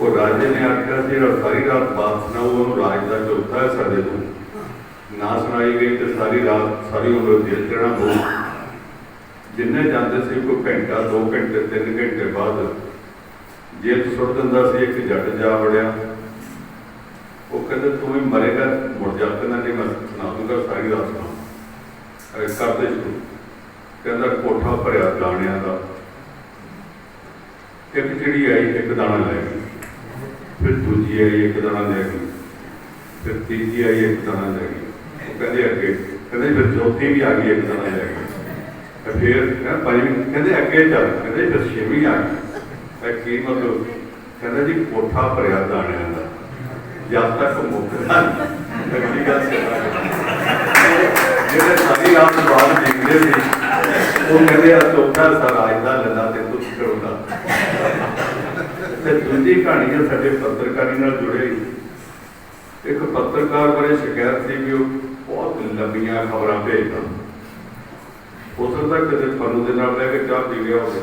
ਉਹ ਰਾਜੇ ਨੇ ਆਖਿਆ ਜਿਹੜਾ ਸਾਰੀ ਰਾਤ ਬਾਤ ਸੁਣਾਓ ਉਹਨੂੰ ਰਾਜ ਦਾ ਚੌਥਾ ਹੈ ਸਾਡੇ ਤੋਂ ਨਾ ਸੁਣਾਈ ਗਈ ਤੇ ਸਾਰੀ ਰਾਤ ਸਾਰੀ ਉਮਰ ਜੇਲ੍ਹ ਚੜਨਾ ਪਊ। ਜਿੰਨੇ ਜਾਂਦੇ ਸੀ ਕੋਈ ਘੰਟਾ 2 ਘੰਟੇ 3 ਘੰਟੇ ਬਾਅਦ ਜੇਲ੍ਹ ਸੁੱਟ ਦਿੰਦਾ ਸੀ, ਇੱਕ ਜੱਟ ਜਾ ਵੜਿਆ। ਉਹ ਕਹਿੰਦਾ, ਤੂੰ ਵੀ ਮਰੇਗਾ, ਮੁੜ ਜਾ ਕਹਿੰਦਾ ਨਹੀਂ ਮੈਂ ਸੁਣਾ ਦੂੰਗਾ, ਸਾਰੀ ਰਾਤ ਸੁਣਾ ਅਰੇ ਕਰਦੇ ਸ਼ੁਰੂ। ਕਹਿੰਦਾ, ਕੋਠਾ ਭਰਿਆ ਦਾਣਿਆਂ ਦਾ। ਇੱਕ ਜਿਹੜੀ ਆਈ, ਇੱਕ ਦਾਣਾ ਲੈ ਗਈ। ਫਿਰ ਦੂਜੀ ਆਈ ਇੱਕ ਦਾਣਾ ਲੈ ਗਈ ਫਿਰ ਤੀਜੀ ਆਈ ਇੱਕ ਦਾਣਾ ਲੈ ਗਈ ਉਹ ਕਹਿੰਦੇ ਅੱਗੇ, ਕਹਿੰਦੇ ਫਿਰ ਚੌਥੀ ਵੀ ਆ ਗਈ ਇੱਕ ਦਾਣਾ ਲੈ ਗਈ ਤੇ ਫਿਰ ਕਹਿੰਦਾ ਪੰਜਵੀਂ, ਕਹਿੰਦੇ ਅੱਗੇ ਚੱਲ, ਕਹਿੰਦੇ ਫਿਰ ਛੇਵੀਂ ਆ ਗਈ। ਇਹ ਕੀ ਮਤਲਬ? ਕਹਿੰਦਾ ਜੀ ਕੋਠਾ ਭਰਿਆ ਦਾਣਿਆਂ ਦਾ। ਜਦ ਤੱਕ ਮੁੱਕਦਾ ਅਗਲੀ ਗੱਲ ਜਿਹੜੇ ਸਾਰੀ ਰਾਤ ਬਾਅਦ ਦੇਖਦੇ ਸੀ, ਉਹ ਕਹਿੰਦੇ ਆ, ਚੌਥਾ ਸਰਾਜ ਦਾ ਲੱਲਾ ਤੇ ਕੁਝ ਕਰੂਗਾ ਤੇ ਦੂਜੀ ਕਹਾਣੀ ਹੈ ਸਾਡੇ ਪੱਤਰਕਾਰੀ ਨਾਲ ਜੁੜੇ ਇੱਕ ਪੱਤਰਕਾਰ ਬਾਰੇ ਸ਼ਿਕਾਇਤ ਸੀ ਕਿ ਉਹ ਬਹੁਤ ਲੰਬੀਆਂ ਖਬਰਾਂ ਭੇਜਦਾ। ਹੋ ਸਕਦਾ ਕਿਤੇ ਤੁਹਾਨੂੰ ਦੇ ਨਾਲ ਲੈ ਕੇ ਚਾਹ ਪੀ ਗਿਆ ਹੋਵੇ।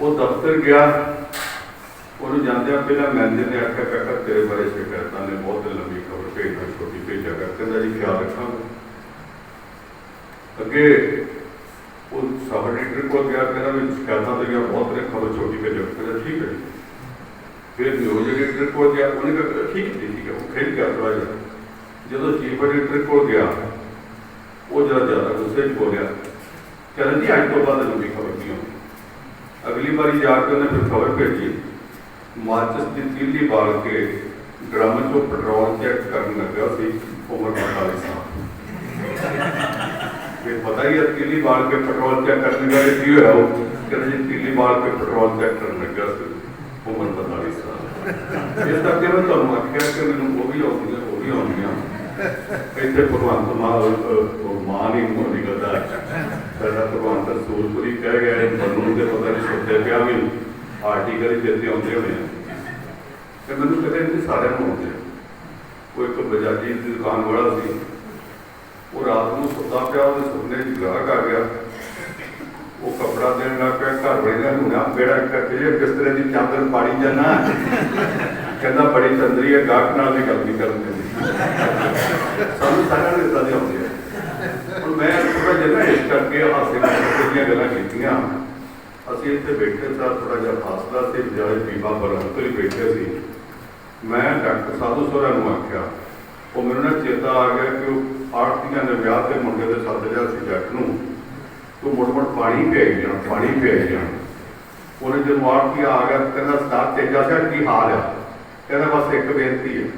ਉਹ ਦਫ਼ਤਰ ਗਿਆ। ਉਹਨੂੰ ਜਾਂਦਿਆਂ ਪਹਿਲਾਂ ਮੈਨੇਜਰ ਨੇ ਆਖਿਆ ਕਾਕਾ ਤੇਰੇ ਬਾਰੇ ਸ਼ਿਕਾਇਤਾਂ ਨੇ ਬਹੁਤ ਲੰਬੀ ਖਬਰ ਭੇਜਦਾ, ਛੋਟੀ ਭੇਜਿਆ ਕਰ। ਕਹਿੰਦਾ ਜੀ, ਖਿਆਲ ਰੱਖਾਂਗੇ। ਅੱਗੇ ਸਬ ਐਡੀਟਰ ਕੋਲ ਗਿਆ ਕਹਿੰਦਾ ਵੀ ਸ਼ਿਕਾਇਤਾਂ ਤੇ ਗਿਆ, ਬਹੁਤ ਨੇ ਖਬਰ ਛੋਟੀ ਭੇਜੋ ਕਹਿੰਦਾ ਠੀਕ ਫਿਰ ਨਿਊਜ਼ ਐਡੀਟਰ ਕੋਲ ਗਿਆ, ਉਹਨੇ ਕਿਹਾ ਠੀਕ ਹੈ ਠੀਕ ਹੈ। ਉਹ ਖੇਡ ਗਿਆ ਥੋੜਾ ਜਿਹਾ ਜਦੋਂ ਚੀਫ ਐਡੀਟਰ ਕੋਲ ਗਿਆ, ਉਹ ਜਰਾ ਜ਼ਿਆਦਾ ਗੁੱਸੇ 'ਚ ਬੋਲਿਆ, ਕਹਿੰਦਾ ਜੀ, ਅੱਜ ਤੋਂ ਬਾਅਦ ਲੰਬੀ ਖਬਰ ਨਹੀਂ ਹੋਣੀ ਅਗਲੀ ਵਾਰੀ ਜਾ ਕੇ ਉਹਨੇ ਫਿਰ ਖਬਰ ਭੇਜੀ। ਮਾਰਚਸ ਦੀ ਤੀਲੀ ਬਾਲ ਕੇ ਡਰਮ ਤੋਂ ਪੈਟਰੋਲ ਚੈੱਕ ਕਰਨ ਲੱਗਾ ਸੀ, ਉਮਰ 45 ਸਾਲ। ਫਿਰ ਪਤਾ ਹੀ ਹੈ ਤੀਲੀ ਬਾਲ ਕੇ ਪੈਟਰੋਲ ਚੈੱਕ ਕਰਨ ਲੱਗਾ ਤੇ ਕੀ ਹੋਇਆ ਉਹ। ਕਹਿੰਦਾ ਜੀ ਤੀਲੀ ਬਾਲ ਕੇ ਪੈਟਰੋਲ ਚੈੱਕ ਕਰਨ ਲੱਗਾ ਸੀ। ਉਮਰ 45 ਸਾਲ ਇਸ ਕਰਕੇ ਮੈਂ ਤੁਹਾਨੂੰ ਆਖਿਆ ਕਿ ਮੈਨੂੰ ਉਹ ਵੀ ਆਉਂਦੀਆਂ, ਉਹ ਵੀ ਆਉਂਦੀਆਂ। ਇੱਥੇ ਭਗਵੰਤ ਮਾਨ ਮਾਨ ਹੀ ਮੂੰਹ ਨਿਕਲਦਾ ਸਾਡਾ ਭਗਵੰਤ ਸੂਰਪੁਰੀ ਕਹਿ ਗਿਆ ਤੁਹਾਨੂੰ ਤੇ ਪਤਾ ਨਹੀਂ ਸੁਣਦੇ ਪਿਆ ਵੀ ਆਰਟੀਕਲ ਹੀ ਦਿੱਤੇ ਆਉਂਦੇ ਹੋਣੇ ਆ। ਤੇ ਮੈਨੂੰ ਕਦੇ ਨਹੀਂ ਸਾਰਿਆਂ ਨੂੰ ਆਉਂਦੇ ਉਹ ਇੱਕ ਬਜਾਜੀ ਦੀ ਦੁਕਾਨ ਵਾਲਾ ਸੀ। ਉਹ ਰਾਤ ਨੂੰ ਸੁੱਤਾ ਪਿਆ, ਉਹਦੇ ਸੁਪਨੇ 'ਚ ਗਾਹਕ ਆ ਗਿਆ। ਉਹ ਕਪੜਾ ਦੇਣ ਲੱਗ ਪਿਆ, ਘਰ ਵਾਲੇ ਨੇ ਹੁਣਾ ਬੇੜਾ ਕਰਕੇ ਜੇ ਬਿਸਤਰੇ ਦੀ ਚਾਦਰ ਪਾੜੀ ਜਾਣਾ ਕਹਿੰਦਾ ਬੜੀ ਤੰਦਰੀ ਹੈ, ਗਾਹਕ ਨਾਲ ਵੀ ਗੱਲ ਨਹੀਂ ਕਰਨ ਸਾਨੂੰ ਸਾਰਿਆਂ ਨੂੰ ਇਦਾਂ ਦੇ ਆਉਂਦੇ ਆ। ਹੁਣ ਮੈਂ ਥੋੜਾ ਜਿਹਾ ਇਸ ਕਰਕੇ ਹਾਸੇ ਦੀਆਂ ਗੱਲਾਂ ਕੀਤੀਆਂ। ਅਸੀਂ ਇੱਥੇ ਬੈਠੇ ਸਾਂ ਥੋੜਾ ਜਿਹਾ ਫਾਸਲਾ ਸੀ ਵਿਚਾਲੇ ਬੀਬਾ ਬਰਹਮਤ ਹੀ ਬੈਠੇ ਸੀ। ਮੈਂ ਡਾਕਟਰ ਸਾਧੂ ਸੋਰਾ ਨੂੰ ਆਖਿਆ ਉਹ ਮੈਨੂੰ ਨਾ ਚੇਤਾ ਆ ਗਿਆ ਕਿ ਉਹ ਆੜਤੀਆਂ ਦੇ ਵਿਆਹ ਤੇ ਮੁੰਡੇ ਦੇ ਸੱਦ ਲਿਆ ਸੀ ਜੱਟ ਨੂੰ। ਤੂੰ ਮੁੜ ਪਾਣੀ ਭੇਜ ਜਾਣ ਪਾਣੀ ਭੇਜ ਜਾਣ ਉਹਨੇ ਜਦੋਂ ਆਰਤੀ ਆ ਗਿਆ, ਕਹਿੰਦਾ ਸਤਾਰ ਤੇਜਾ ਸਿੰਘ ਕੀ ਹਾਲ ਆ? ਕਹਿੰਦਾ, ਬਸ ਇੱਕ ਬੇਨਤੀ ਹੈ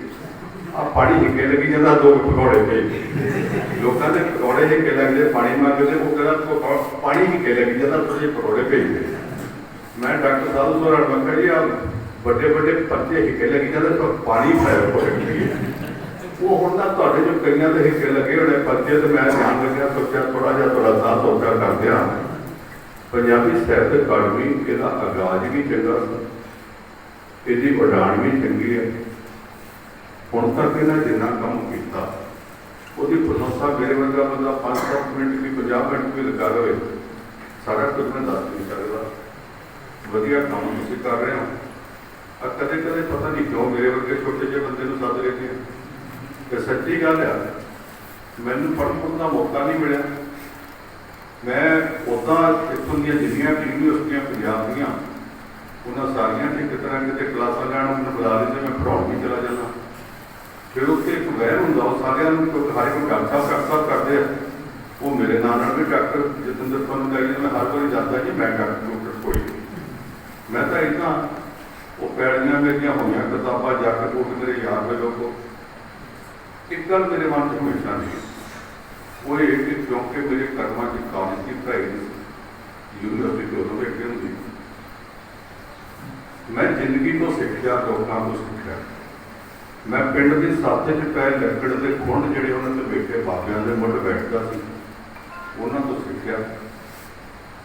ਆ ਪਾਣੀ ਹਿੱਕੇ ਲੱਗੀ ਜਾਂਦਾ, ਦੋ ਪਕੌੜੇ ਭੇਜ ਲੋਕਾਂ ਦੇ ਪਕੌੜੇ ਹਿੱਕੇ ਲੱਗਦੇ, ਪਾਣੀ ਮੰਗਦੇ ਉਹ ਕਹਿੰਦਾ ਪਾਣੀ ਹਿੱਕੇ ਲੱਗੀ ਜਾਂਦਾ, ਤੁਸੀਂ ਪਕੌੜੇ ਭੇਜ ਮੈਂ ਡਾਕਟਰ ਸਾਧੂ ਸੋਰਾ ਨੂੰ ਆਖਿਆ ਜੀ ਆ ਵੱਡੇ ਵੱਡੇ ਪੱਤੇ ਹਿੱਕੇ ਲੱਗੀ ਜਾਂਦੇ ਪਾਣੀ ਫੈਲ ਹੋ ਉਹ ਹੁਣ ਤਾਂ ਤੁਹਾਡੇ ਜੋ ਕਈਆਂ ਦੇ ਹਿੱਸੇ ਲੱਗੇ ਹੋਣੇ ਪਰਚੇ ਤੇ ਮੈਂ ਧਿਆਨ ਰੱਖਿਆ, ਸੋਚਿਆ ਥੋੜਾ ਜਿਹਾ ਥੋੜਾ ਸਾਹ ਸੋਚਿਆ ਕਰਦੇ ਆ ਪੰਜਾਬੀ ਸਾਹਿਤ ਅਕਾਡਮੀ ਇਹਦਾ ਆਗਾਜ਼ ਵੀ ਚੰਗਾ ਸੀ। ਇਹਦੀ ਉਡਾਣ ਵੀ ਚੰਗੀ ਹੈ। ਹੁਣ ਤੱਕ ਇਹਨਾਂ ਜਿੰਨਾ ਕੰਮ ਕੀਤਾ, ਉਹਦੀ ਪ੍ਰਸ਼ੰਸਾ ਮੇਰੇ ਵਰਗਾ ਬੰਦਾ 5 ਮਿੰਟ ਵੀ 50 ਮਿੰਟ ਵੀ ਲਗਾ ਲਵੇ ਸਾਰਾ ਕੁਝ ਮੈਂ ਦੱਸ ਨਹੀਂ ਸਕਦਾ। ਵਧੀਆ ਕੰਮ ਤੁਸੀਂ ਕਰ ਰਹੇ ਹੋ। ਆ ਕਦੇ ਕਦੇ ਪਤਾ ਨਹੀਂ ਕਿਉਂ ਮੇਰੇ ਵਰਗੇ ਛੋਟੇ ਜਿਹੇ ਬੰਦੇ ਨੂੰ ਸੱਦ ਲੈਂਦੇ ਆ। ਤੇ ਸੱਚੀ ਗੱਲ ਆ, ਮੈਨੂੰ ਪੜ੍ਹਨ ਪੁੜ੍ਹਨ ਦਾ ਮੌਕਾ ਨਹੀਂ ਮਿਲਿਆ। ਮੈਂ ਉਦਾਂ ਇੱਥੋਂ ਦੀਆਂ ਜਿੰਨੀਆਂ ਵੀ ਯੂਨੀਵਰਸਿਟੀਆਂ ਪੰਜਾਬ ਦੀਆਂ, ਉਹਨਾਂ ਸਾਰੀਆਂ ਚ ਕਿਤੇ ਨਾ ਕਿਤੇ ਕਲਾਸਾਂ ਲੈਣ ਨੂੰ ਮੈਨੂੰ ਬੁਲਾ ਲੈਂਦੇ ਮੈਂ ਪੜ੍ਹਾਉਣ ਵੀ ਚਲਾ ਜਾਂਦਾ। ਫਿਰ ਉੱਥੇ ਇੱਕ ਵਹਿਰ ਹੁੰਦਾ, ਉਹ ਸਾਰਿਆਂ ਨੂੰ ਕਿਉਂਕਿ ਹਰ ਇੱਕ ਡਾਕਟਰ ਸਾਹਿਬ ਡਾਕਟਰ ਸਾਹਿਬ ਕਰਦੇ ਆ। ਉਹ ਮੇਰੇ ਨਾਲ ਨਾਲ ਵੀ ਡਾਕਟਰ ਜਤਿੰਦਰ ਤੁਹਾਨੂੰ ਕਹੀ ਮੈਂ ਹਰ ਵਾਰੀ ਜਾਂਦਾ ਕਿ ਮੈਂ ਡਾਕਟਰ ਡਾਕਟਰ, ਕੋਈ ਨਹੀਂ। ਮੈਂ ਤਾਂ ਇਦਾਂ ਉਹ ਪੈੜੀਆਂ ਮੇਰੀਆਂ ਹੋਈਆਂ, ਕਿਤਾਬਾਂ ਜਾ ਕੇ ਕੋਟ ਮੇਰੇ ਯਾਰ ਹੋਏ ਲੋਕੋ। ਇੱਕ ਗੱਲ ਮੇਰੇ ਮਨ 'ਚ ਹਮੇਸ਼ਾ ਨਹੀਂ ਉਹ ਇਹ ਕਿ ਕਿਉਂਕਿ ਮੇਰੇ ਕਰਮਾਂ 'ਚ ਕਾਲਜ ਦੀ ਪੜ੍ਹਾਈ ਯੂਨੀਵਰਸਿਟੀ ਤੋਂ ਉਹਦੇ ਅੱਗੇ ਹੁੰਦੀ ਮੈਂ ਜ਼ਿੰਦਗੀ ਤੋਂ ਸਿੱਖਿਆ, ਲੋਕਾਂ ਤੋਂ ਸਿੱਖਿਆ। ਮੈਂ ਪਿੰਡ ਦੇ ਸਾਥੇ 'ਚ ਪੈ ਲੱਕੜ ਦੇ ਖੁੰਡ ਜਿਹੜੇ ਉਹਨਾਂ ਤੇ ਬੈਠੇ ਬਾਬਿਆਂ ਦੇ ਮੁੱਢ ਬੈਠਦਾ ਸੀ, ਉਹਨਾਂ ਤੋਂ ਸਿੱਖਿਆ।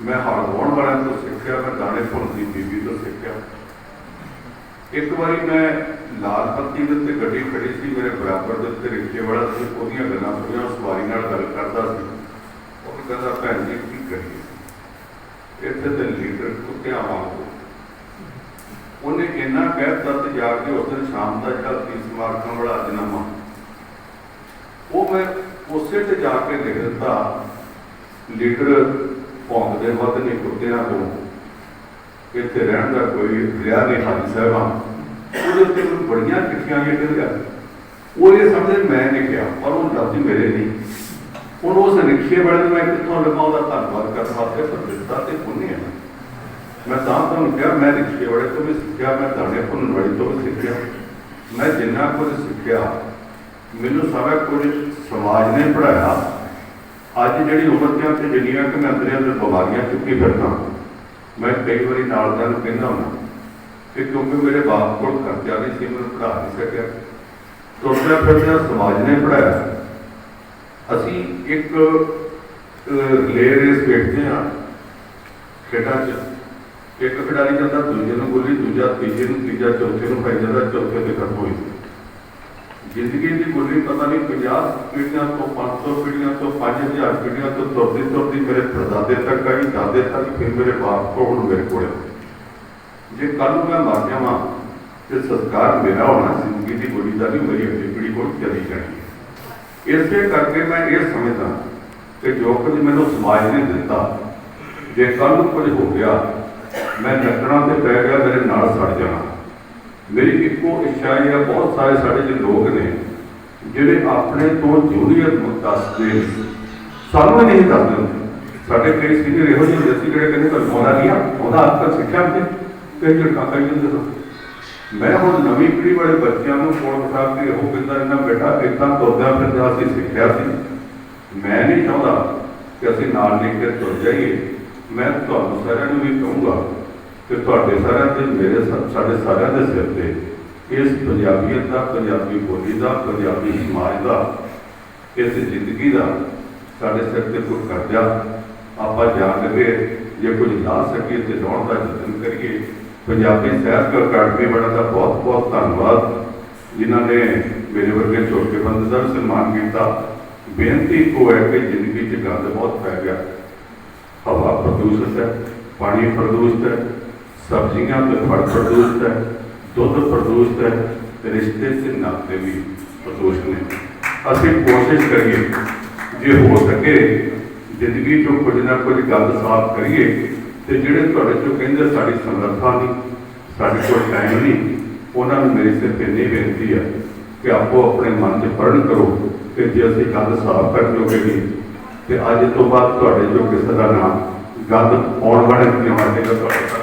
ਮੈਂ ਹਾਰਮੋਨ ਵਾਲਿਆਂ ਤੋਂ ਸਿੱਖਿਆ, ਮੈਂ ਦਾਣੇ ਭੁੰਨਦੀ ਬੀਬੀ ਤੋਂ ਸਿੱਖਿਆ। ਇੱਕ ਵਾਰੀ ਮੈਂ ਲਾਲ ਪੱਤੀ ਦੇ ਉੱਤੇ ਗੱਡੀ ਖੜੀ ਸੀ, ਮੇਰੇ ਬਰਾਬਰ ਦੇ ਉੱਤੇ ਰਿਕਸ਼ੇ ਵਾਲਾ ਸੀ, ਉਹਦੀਆਂ ਗੱਲਾਂ ਸੁਣੀਆਂ, ਉਹ ਸਵਾਰੀ ਨਾਲ ਗੱਲ ਕਰਦਾ ਸੀ। ਉਹ ਕਹਿੰਦਾ, ਭੈਣ ਜੀ, ਕੀ ਕਰੀਏ? ਇੱਥੇ ਤੇ ਲੀਡਰ ਕੁੱਤਿਆਂ ਵਾਂਗੂ। ਉਹਨੇ ਇੰਨਾ ਕਹਿਤਾ ਤੇ ਜਾ ਕੇ ਉਸ ਦਿਨ ਸ਼ਾਮ ਦਾ ਜਿਹੜਾ ਤੀ ਸਮਾਰਕਾਂ ਵਾਲਾ ਜਨਾਮਾ ਉਹ ਮੈਂ ਉਸੇ ਤੇ ਜਾ ਕੇ ਦੇਖ ਦਿੱਤਾ, ਲੀਡਰ, ਭੌਂਕਦੇ ਵੱਧ ਨਹੀਂ ਕੁੱਤਿਆਂ ਤੋਂ ਇੱਥੇ ਰਹਿਣ ਦਾ ਕੋਈ ਰਿਆ ਨਹੀਂ, ਹਾਜੀ ਸਾਹਿਬਾਂ। ਉਹਦੇ ਉੱਤੇ ਮੈਨੂੰ ਬੜੀਆਂ ਚਿੱਠੀਆਂ ਆਈਆਂ ਕਿ ਉਹ ਇਹ ਸਮਝਦੇ ਮੈਂ ਲਿਖਿਆ ਪਰ ਉਹ ਲਫ਼ਜ਼ ਮੇਰੇ ਨਹੀਂ ਹੁਣ ਉਸ ਰਿਕਸ਼ੇ ਵਾਲੇ ਨੂੰ ਮੈਂ ਕਿੱਥੋਂ ਲਗਾਉਂ ਦਾ ਧੰਨਵਾਦ ਕਰਨ ਵਾਸਤੇ ਪਰ ਤੇ ਪੁੰਨੇ ਮੈਂ ਤਾਂ ਤੁਹਾਨੂੰ ਕਿਹਾ, ਮੈਂ ਰਿਕਸ਼ੇ ਵਾਲੇ ਤੋਂ ਵੀ ਸਿੱਖਿਆ, ਮੈਂ ਦਾਣੇ ਭੁੰਨਣ ਵਾਲੀ ਤੋਂ ਵੀ ਸਿੱਖਿਆ। ਮੈਂ ਜਿੰਨਾ ਕੁਝ ਸਿੱਖਿਆ, ਮੈਨੂੰ ਸਾਰਾ ਕੁਝ ਸਮਾਜ ਨੇ ਪੜਾਇਆ ਅੱਜ ਜਿਹੜੀ ਉਮਰ ਦੀਆਂ ਤੇ ਜਿੰਨੀਆਂ ਕਿ ਮੈਂ ਅੰਦਰੇ ਅੰਦਰ ਬਿਮਾਰੀਆਂ ਚੁੱਕੀ ਫਿਰਦਾ ਮੈਂ ਕਈ ਵਾਰੀ ਨਾਲ ਦਾ ਨੂੰ ਕਹਿੰਦਾ ਹੁੰਦਾ, ਕਿ ਕਿਉਂਕਿ ਮੇਰੇ ਬਾਪ ਕੋਲ ਖਰਚਾ ਨਹੀਂ ਸੀ, ਮੈਨੂੰ ਪੜਾ ਨਹੀਂ ਸਕਿਆ ਤੁਰਦਿਆਂ ਫਿਰਦਿਆਂ ਸਮਾਜ ਨੇ ਪੜਾਇਆ ਅਸੀਂ ਇੱਕ ਰਿਲੇ ਰੇਸ ਵੇਖਦੇ ਹਾਂ, ਖੇਡਾਂ 'ਚ। ਇੱਕ ਖਿਡਾਰੀ ਜਾਂਦਾ, ਦੂਜੇ ਨੂੰ ਗੋਲੀ ਦੂਜਾ, ਤੀਜੇ ਨੂੰ ਤੀਜਾ, ਚੌਥੇ ਨੂੰ ਪਾਈ ਜਾਂਦਾ, ਚੌਥੇ ਤੇ ਖਤਮ ਹੋਈ ਜ਼ਿੰਦਗੀ ਦੀ ਬੋਲੀ ਪਤਾ ਨਹੀਂ 50 ਪੀੜ੍ਹੀਆਂ ਤੋਂ 500 ਪੀੜ੍ਹੀਆਂ ਤੋਂ 5000 ਪੀੜ੍ਹੀਆਂ ਤੋਂ ਤੁਰਦੀ ਤੁਰਦੀ ਮੇਰੇ ਪਰਦਾਦੇ ਤੱਕ ਆਈ, ਦਾਦੇ ਤੱਕ, ਫਿਰ ਮੇਰੇ ਬਾਪ ਕੋਲ ਹੁਣ ਮੇਰੇ ਕੋਲ ਜੇ ਕੱਲ ਨੂੰ ਮੈਂ ਮਰ ਜਾਵਾਂ, ਤੇ ਸੰਸਕਾਰ ਮੇਰਾ ਹੋਣਾ, ਜ਼ਿੰਦਗੀ ਦੀ ਗੋਲੀ ਦਾ ਨਹੀਂ ਮੇਰੀ ਅਗਲੀ ਪੀੜ੍ਹੀ ਕੋਲ ਚਲੀ ਜਾਣੀ ਇਸੇ ਕਰਕੇ ਮੈਂ ਇਹ ਸਮਝਦਾ ਕਿ ਜੋ ਕੁਝ ਮੈਨੂੰ ਸਮਾਜ ਨੇ ਦਿੱਤਾ, ਜੇ ਕੱਲ ਨੂੰ ਕੁਝ ਹੋ ਗਿਆ, ਮੈਂ ਨੱਚਣਾ ਤੇ ਪੈ ਗਿਆ, ਮੇਰੇ ਨਾਲ ਸੜ ਜਾਣਾ। ਮੇਰੀ ਇੱਕੋ ਇੱਛਾ ਇਹ ਹੈ ਬਹੁਤ ਸਾਰੇ ਸਾਡੇ ਜਿਹੇ ਲੋਕ ਨੇ, ਜਿਹੜੇ ਆਪਣੇ ਤੋਂ ਜੂਨੀਅਰ ਨੂੰ ਦੱਸਦੇ ਸਾਨੂੰ ਨਹੀਂ ਦੱਸਦੇ ਹੁੰਦੇ। ਸਾਡੇ ਕਈ ਸੀਨੀਅਰ ਇਹੋ ਜਿਹੇ ਹੁੰਦੇ ਜਿਹੜੇ ਕਹਿੰਦੇ ਤੁਹਾਨੂੰ ਆਉਂਦਾ ਨਹੀਂ ਆ ਉਹਦਾ ਅੱਤ ਸਿੱਖਿਆ ਤੇ ਕਈ ਝਟਕਾ ਕਈ ਜਾਂਦੇ ਮੈਂ ਹੁਣ ਨਵੀਂ ਪੀੜ੍ਹੀ ਵਾਲੇ ਬੱਚਿਆਂ ਨੂੰ ਕੋਲ ਬਿਠਾ ਕੇ ਉਹ ਕਹਿੰਦਾ ਇਹਨਾਂ ਬੇਟਾ, ਇਦਾਂ ਤੁਰਦਿਆਂ ਫਿਰਦਿਆਂ ਅਸੀਂ ਸਿੱਖਿਆ ਸੀ। ਮੈਂ ਨਹੀਂ ਚਾਹੁੰਦਾ ਕਿ ਅਸੀਂ ਨਾਲ ਲੈ ਕੇ ਤੁਰ ਜਾਈਏ। ਮੈਂ ਤੁਹਾਨੂੰ ਸਾਰਿਆਂ ਨੂੰ ਵੀ ਕਹੂੰਗਾ ਕਿ ਤੁਹਾਡੇ ਸਾਰਿਆਂ 'ਤੇ, ਮੇਰੇ ਸਾ- ਸਾਡੇ ਸਾਰਿਆਂ ਦੇ ਸਿਰ ਤੇ ਇਸ ਪੰਜਾਬੀਅਤ ਦਾ, ਪੰਜਾਬੀ ਬੋਲੀ ਦਾ, ਪੰਜਾਬੀ ਸਮਾਜ ਦਾ, ਇਸ ਜ਼ਿੰਦਗੀ ਦਾ ਸਾਡੇ ਸਿਰ ਤੇ ਕੋਈ ਕਰਜ਼ਾ ਆਪਾਂ ਜਾਣ ਲਗੇ, ਜੇ ਕੁਝ ਲਾ ਸਕੀਏ ਤੇ ਲਾਉਣ ਦਾ ਯਤਨ ਕਰੀਏ। ਪੰਜਾਬੀ ਸਾਹਿਤ ਅਕਾਡਮੀ ਵਾਲਾ ਦਾ ਬਹੁਤ ਬਹੁਤ ਧੰਨਵਾਦ। ਜਿਨ੍ਹਾਂ ਨੇ ਮੇਰੇ ਵਰਗੇ ਛੋਟੇ ਬੰਦੇ ਦਾ ਸਨਮਾਨ ਕੀਤਾ। ਬੇਨਤੀ ਕੋ ਹੈ ਕਿ ਜ਼ਿੰਦਗੀ 'ਚ ਗੰਦ ਬਹੁਤ ਪੈ ਗਿਆ। ਹਵਾ ਪ੍ਰਦੂਸ਼ਿਤ ਹੈ, ਪਾਣੀ ਪ੍ਰਦੂਸ਼ਿਤ ਹੈ ਸਬਜ਼ੀਆਂ ਤੇ ਫਲ ਪ੍ਰਦੂਸ਼ਿਤ ਹੈ, ਦੁੱਧ ਪ੍ਰਦੂਸ਼ਿਤ ਹੈ ਤੇ ਰਿਸ਼ਤੇ ਤੇ ਨਾਤੇ ਵੀ ਪ੍ਰਦੂਸ਼ਿਤ ਨੇ। ਅਸੀਂ ਕੋਸ਼ਿਸ਼ ਕਰੀਏ, ਜੇ ਹੋ ਸਕੇ, ਜ਼ਿੰਦਗੀ ਚੋਂ ਕੁਝ ਨਾ ਕੁਝ ਗੱਲ ਸਾਫ਼ ਕਰੀਏ ਤੇ ਜਿਹੜੇ ਤੁਹਾਡੇ ਚੋਂ ਕਹਿੰਦੇ ਸਾਡੀ ਸਮਰੱਥਾ ਨਹੀਂ, ਸਾਡੇ ਕੋਲ ਟਾਈਮ ਨਹੀਂ, ਉਹਨਾਂ ਨੂੰ ਮੇਰੇ ਸਿਰ ਤੇ ਨਹੀਂ ਬੇਨਤੀ ਹੈ ਕਿ ਆਪੋ ਆਪਣੇ ਮਨ 'ਚ ਪੜਨ ਕਰੋ ਕਿ ਜੇ ਅਸੀਂ ਗੱਲ ਸਾਫ਼ ਕਰ ਜੋਗੇ ਨਹੀਂ, ਤੇ ਅੱਜ ਤੋਂ ਬਾਅਦ ਤੁਹਾਡੇ ਜੋ ਕਿਸੇ ਦਾ ਨਾਮ ਗੱਲ ਆਉਣ ਵਾਲੇ ਦਿਨਾਂ ਵਾਸਤੇ ਤੁਹਾਡੇ